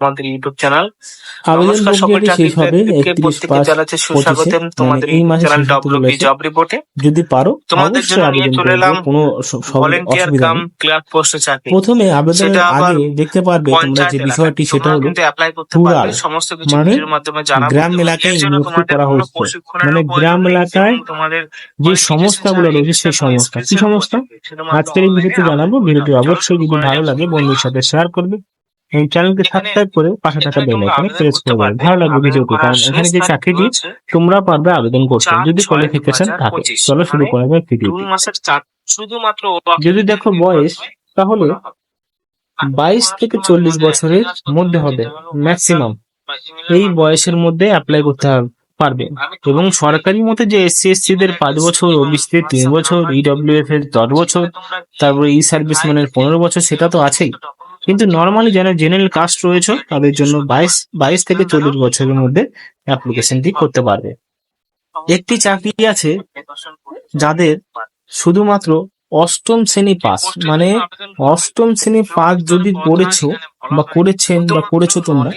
আমাদের YouTube channel. নমস্কার সকল প্রত্যেককে জানাচ্ছি সুস্বাগতম। মানে তোমাদের এই চ্যানেল জব রিপোর্টে যদি পারো তোমাদের জন্য নিয়ে চলে এলাম কোনো ভলেন্টিয়ার কাম ক্লার্ক পোস্টে চাকরি। প্রথমে আবেদনের আগে দেখতে পারবে তোমরা যে বিষয়টি সেটা হলো কিন্তু অ্যাপ্লাই করতে পারবে। সমস্ত কিছু মানে ভিডিওর মাধ্যমে জানাব। গ্রাম এলাকায় নিযুক্ত করা হচ্ছে। মানে গ্রাম এলাকায় তোমাদের যে সংস্থাগুলো রয়েছে সেই সংস্থা কি সংস্থা আজকের এই ভিডিওতে জানাব। ভিডিওটি অবশ্যই যদি ভালো লাগে বন্ধুর সাথে শেয়ার করবে। এই চ্যানেলকে সাবস্ক্রাইব করে পাশে থাকা বেল আইকনে প্রেস করবে। ভালো লাগবে ভিডিওটি কারণ এখানে যে তারিখ চাকরিটি তোমরা পারবে আবেদন করতে। যদি কোয়ালিফিকেশন থাকে চলো শুরু মানে করা যাক ভিডিওটি জুন মাসের চার শুধুমাত্র যদি দেখো বয়স তাহলে বাইশ থেকে চল্লিশ বছরের মধ্যে হবে ম্যাক্সিমাম এই বয়সের মধ্যে অ্যাপ্লাই করতে হবে পারবে। এবং সরকারি মতে যে এসসি এসসি দের পাঁচ বছর ওবিসি তিন বছর ইডব্লিউএফ এর দশ বছর তারপরে ই সার্ভিস ম্যানের পনেরো বছর সেটা তো আছেই। কিন্তু নর্মালি যারা জেনারেল কাস্ট রয়েছে, তাদের জন্য বাইশ বাইশ থেকে চল্লিশ বছরের মধ্যে অ্যাপ্লিকেশনটি করতে পারবে। একটি চাকরি আছে যাদের শুধুমাত্র অষ্টম শ্রেণি পাস মানে অষ্টম শ্রেণি পাস যদি করেছ বা করেছেন বা করেছ তোমরা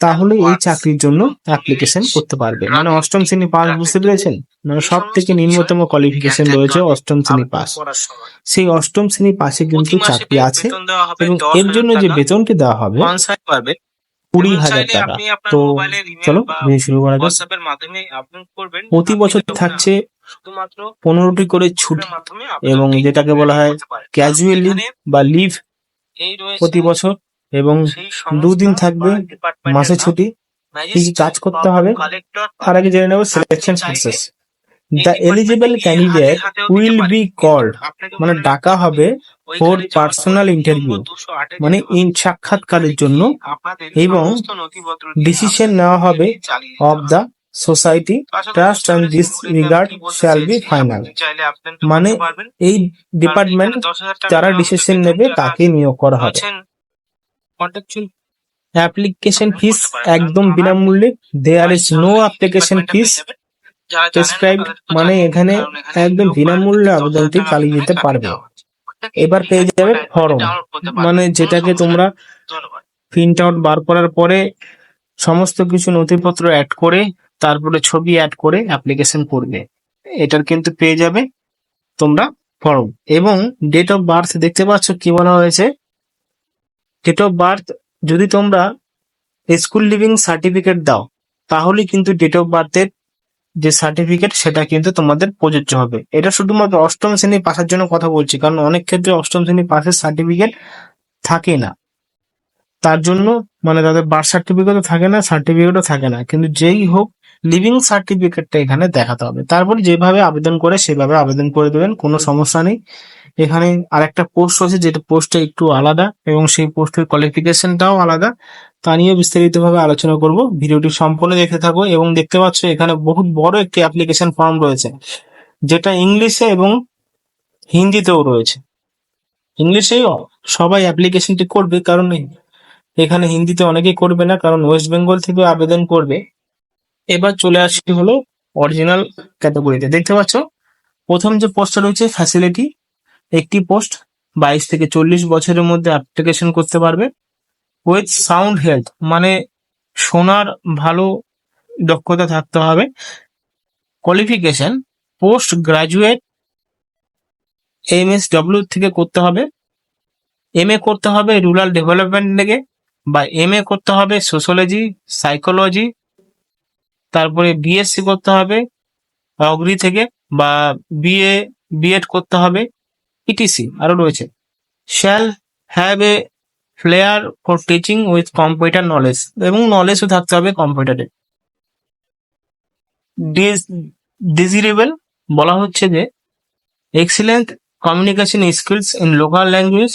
তাহলে এই চাকরির জন্য অ্যাপ্লিকেশন করতে পারবে। মানে অষ্টম শ্রেণি পাস বুঝতে পেরেছেন? মানে সব থেকে নিম্নতম কোয়ালিফিকেশন রয়েছে অষ্টম শ্রেণি পাস। সেই অষ্টম শ্রেণি পাশে কিন্তু চাকরি আছে এবং এর জন্য যে বেতনটি দেওয়া হবে কুড়ি হাজার টাকা। তো চলো শুরু করা যাক। প্রতি বছর থাকছে পনেরোটি করে ছুটি এবং যেটাকে বলা হয় ক্যাজুয়াল লিভ বা লিভ প্রতি বছর এবং দুদিন থাকবে মাসে ছুটি। কি কি কাজ করতে হবে? তার আগে জেনে নেব selection process the eligible candidate will be called মানে ডাকা হবে ফর পার্সোনাল ইন্টারভিউ মানে ইন সাক্ষাৎকারের জন্য এবং ডিসিশন নেওয়া হবে of the society trust and this regard shall be final মানে এই ডিপার্টমেন্ট যারা ডিসিশন নেবে তাকে নিয়োগ করা হবে। অ্যাপ্লিকেশন ফিস একদম বিনামূল্যে there is no application fees prescribed মানে এখানে একদম বিনামূল্যে আবেদনটি চালিয়ে দিতে পারবে। এবার পেয়ে যাবে ফর্ম মানে যেটাকে তোমরা প্রিন্ট আউট বার করার পরে সমস্ত কিছু নথিপত্র অ্যাড করে তারপরে ছবি অ্যাড করে অ্যাপ্লিকেশন করবে। এটার কিন্তু পেয়ে যাবে তোমরা ফর্ম এবং ডেট অফ বার্থ দেখতে পাচ্ছ কি বলা হয়েছে? ডেট অফ বার্থ যদি তোমরা স্কুল লিভিং সার্টিফিকেট দাও, তাহলে কিন্তু ডেট অফ বার্থের যে সার্টিফিকেট সেটা কিন্তু তোমাদের প্রযোজ্য হবে। এটা শুধুমাত্র অষ্টম শ্রেণি পাশের জন্য কথা বলছি, কারণ অনেক ক্ষেত্রে অষ্টম শ্রেণি পাশের সার্টিফিকেট থাকে না। তার জন্য মানে তাদের বার্থ সার্টিফিকেটও থাকে না সার্টিফিকেটও থাকে না। কিন্তু যেই হোক লিভিং সার্টিফিকেটটা এখানে দেখাতে হবে। তারপর যেভাবে আবেদন করে, সেভাবে আবেদন করে দেবেন, কোনো সমস্যা নেই। এখানে আরেকটা পোস্ট রয়েছে, যেটা পোস্টটা একটু আলাদা এবং সেই পোস্টের কোয়ালিফিকেশনটাও আলাদা। তা নিয়ে বিস্তারিতভাবে আলোচনা করব। ভিডিওটি সম্পূর্ণ দেখতে থাকো এবং দেখতে পাচ্ছ এখানে বহুত বড় একটি অ্যাপ্লিকেশন ফর্ম রয়েছে, যেটা ইংলিশে এবং হিন্দিতেও রয়েছে। ইংলিশেই সবাই অ্যাপ্লিকেশনটি করবে, কারণ এখানে হিন্দিতে অনেকেই করবে না, কারণ ওয়েস্ট বেঙ্গল থেকে আবেদন করবে। এবার চলে আসি হলো অরিজিনাল ক্যাটাগরিতে দেখতে পাচ্ছ? প্রথম যে পোস্টটা রয়েছে ফ্যাসিলিটি একটি পোস্ট বাইশ থেকে চল্লিশ বছরের মধ্যে অ্যাপ্লিকেশন করতে পারবে উইথ সাউন্ড হেলথ মানে শোনার ভালো দক্ষতা থাকতে হবে। Qualification post graduate M S W থেকে করতে হবে। এম এ করতে হবে রুরাল ডেভেলপমেন্ট থেকে বা এম এ করতে হবে সোশ্যোলজি সাইকোলজি তারপরে বিএসসি করতে হবে, অগ্রি থেকে, বা বিএ বিএড করতে হবে ইটিসি আরও রয়েছে। Shall have a flair for teaching with computer knowledge এবং নলেজও থাকতে হবে কম্পিউটারে ডিজিরেবল বলা হচ্ছে যে excellent communication skills in local language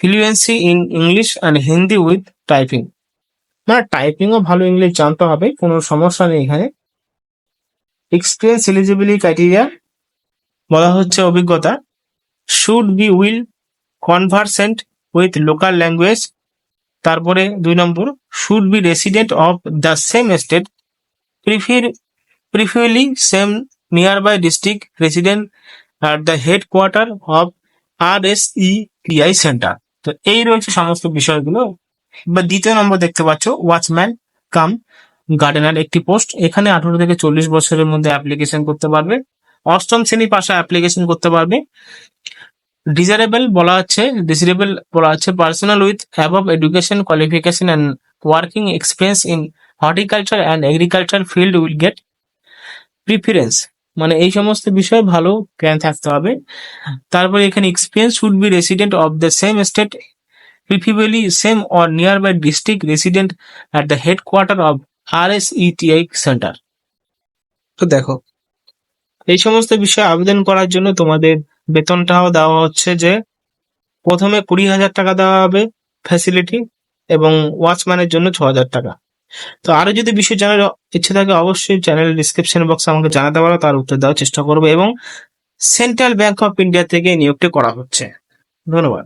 fluency in English and Hindi with typing মানে টাইপিংও ভালো ইংলিশ জানতে হবে, কোনো সমস্যা নেই এখানে। এক্সপিরিয়েন্স এলিজিবিলিটি ক্রাইটেরিয়া বলা হচ্ছে অভিজ্ঞতা। Should be will conversant with local language তারপরে দুই নম্বর should be resident of the same state prefer preferably same nearby district resident R the head quarter of R S E center তো এই রয়েছে সমস্ত বিষয়গুলো। বা দ্বিতীয় নম্বর দেখতে পাচ্ছ ওয়াচম্যান কাম গার্ডেনার একটি পোস্ট এখানে আঠারো থেকে চল্লিশ বছরের মধ্যে অ্যাপ্লিকেশন করতে পারবে। অষ্টম শ্রেণি পাশে অ্যাপ্লিকেশন করতে পারবে। ডিজারেবল বলা হচ্ছে ডিজারেবল বলা হচ্ছে personal with above education qualification and working experience in horticulture and agriculture field will get preference মানে এই সমস্ত বিষয়ে ভালো জ্ঞান থাকতে হবে। তারপরে এখানে experience should be resident of the same state nearby district resident at the headquarter of R S ETI center তো দেখো, এই সমস্ত বিষয়ে আবেদন করার জন্য তোমাদের বেতনটাও দেওয়া হচ্ছে যে প্রথমে কুড়ি হাজার টাকা দেওয়া হবে ফ্যাসিলিটি এবং ওয়াচম্যানের জন্য ছ হাজার টাকা। তো আরও যদি বিষয় জানার ইচ্ছে থাকে, অবশ্যই চ্যানেল ডিসক্রিপশন বক্সে আমাকে জানাতে পারো, তার উত্তর দেওয়ার চেষ্টা করব এবং সেন্ট্রাল ব্যাংক অফ ইন্ডিয়া থেকে নিয়োগটি করা হচ্ছে। ধন্যবাদ।